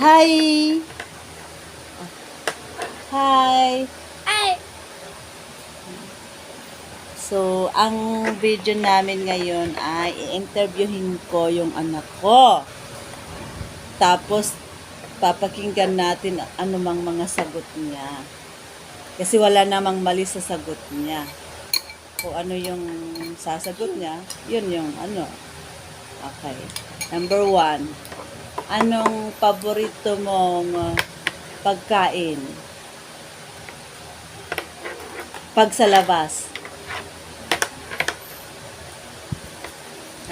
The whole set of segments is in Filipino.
Hi! Hi! Ay! So, ang video namin ngayon ay i-interviewin ko yung anak ko. Tapos, papakinggan natin ano mang mga sagot niya. Kasi wala namang mali sa sagot niya. Kung ano yung sasagot niya, yun yung ano. Okay. Number one. Anong paborito mong uh, pagkain? Pag sa labas.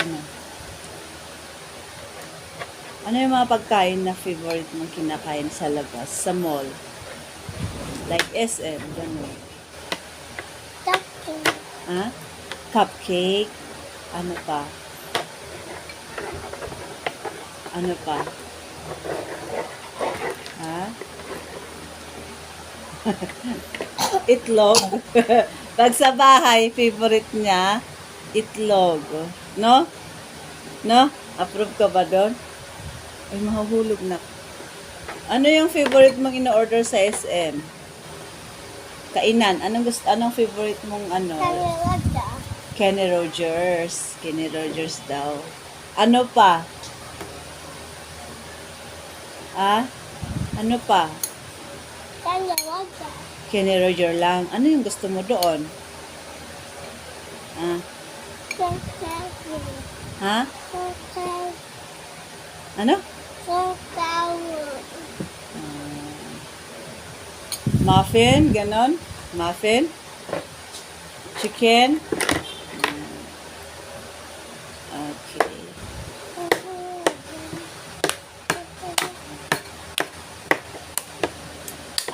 Ano? Ano yung mga pagkain na favorite mong kinakain sa labas, sa mall? Like SM, gano'n. Taki! Ha? Cupcake? Ano pa? Ano pa? Ha? itlog. Pag sa bahay, favorite niya, itlog. No? No? Approve ka ba doon? Ay, mahuhulog na. Ano yung favorite mong ino-order sa SM? Kainan. Anong gusto, anong favorite mong ano? Kaliwada! Kenny Rogers. Kenny Rogers daw. Ano pa? Ah? Ano pa? Kaliwada! Kenny Roger lang. Ano yung gusto mo doon? Ah? Ha? Ano? Ah. muffin, ganon? Muffin? Chicken? Ah. Okay.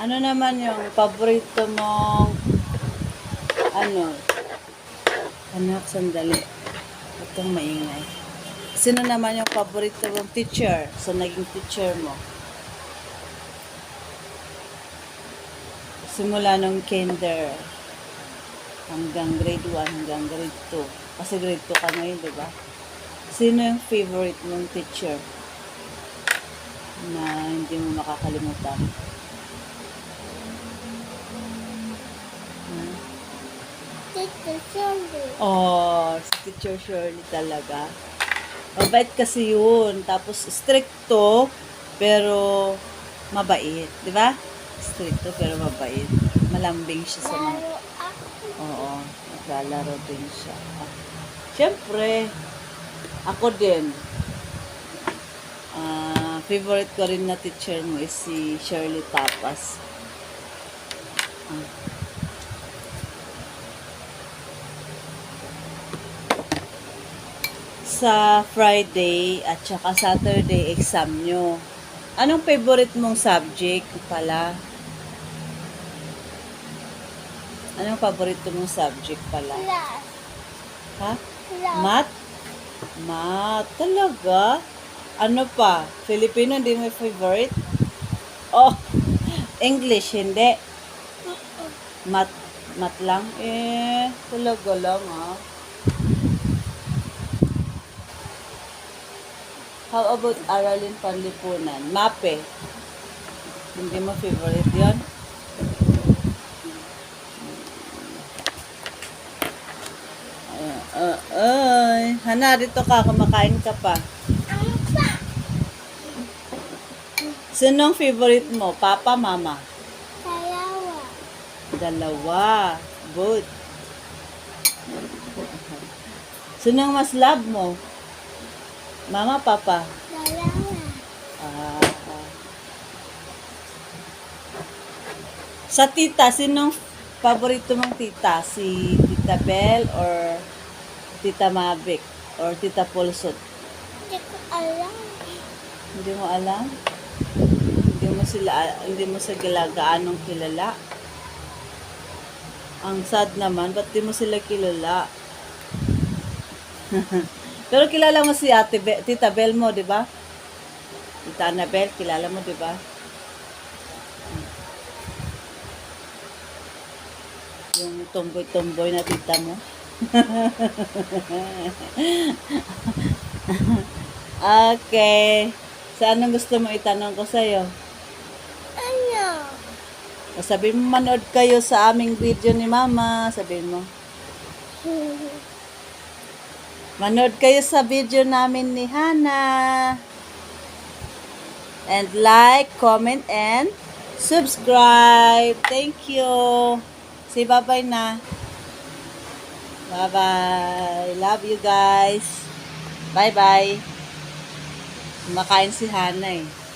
Ano naman yung paborito mong ano? Anak, sandali. Itong maingay. Sino naman yung paborito mong teacher? So, naging teacher mo? Simula nung kinder hanggang grade 1 hanggang grade 2. Kasi grade 2 ka ngayon, di ba? Sino yung favorite mong teacher na hindi mo makakalimutan? Tito Shirley! Oh, si Teacher Shirley talaga. Mabait kasi yun. Tapos, stricto, pero mabait. Di ba? Stricto, pero mabait. Malambing siya sa mga... Oo, naglalaro din siya. Ah, Siyempre, ako din. Ah, favorite ko rin na teacher mo is si Shirley Tapas. Ah. Sa Friday at saka Saturday exam nyo. Anong favorite mong subject pala? Anong paborito mong subject pala? Class! Ha? Class! Math? Math? Talaga? Ano pa? Filipino hindi mo favorite? Oh, English hindi. Math, math lang? Eh, talaga lang ha. How about aralin panlipunan? Mape. Hindi mo favorite yon? Uh, Hana, dito ka, kumakain ka pa. Pa? Sinong favorite mo? Papa, mama? Dalawa! Dalawa. Good. Sinong mas love mo? Mama, papa? Dalawa! Ah. Sa tita, sinong paborito mong tita? Si Tita Belle or Tita Mavic or Tita Pulsot? Hindi ko alam. Hindi mo alam? Hindi mo sila hindi mo sila gaanong kilala? Ang sad naman, ba't di mo sila kilala? Pero kilala mo si Ate Be- Tita Bel mo, di ba? Tita Annabel, kilala mo, di ba? Yung tomboy-tomboy na tita mo. okay. Sa anong gusto mo itanong ko sa'yo? Ano? Sabihin mo, manood kayo sa aming video ni Mama. Sabihin mo. Manood kayo sa video namin ni Hana. And like, comment, and subscribe. Thank you. Say bye-bye na. Bye-bye. Love you guys. Bye-bye. Kumakain si Hana eh.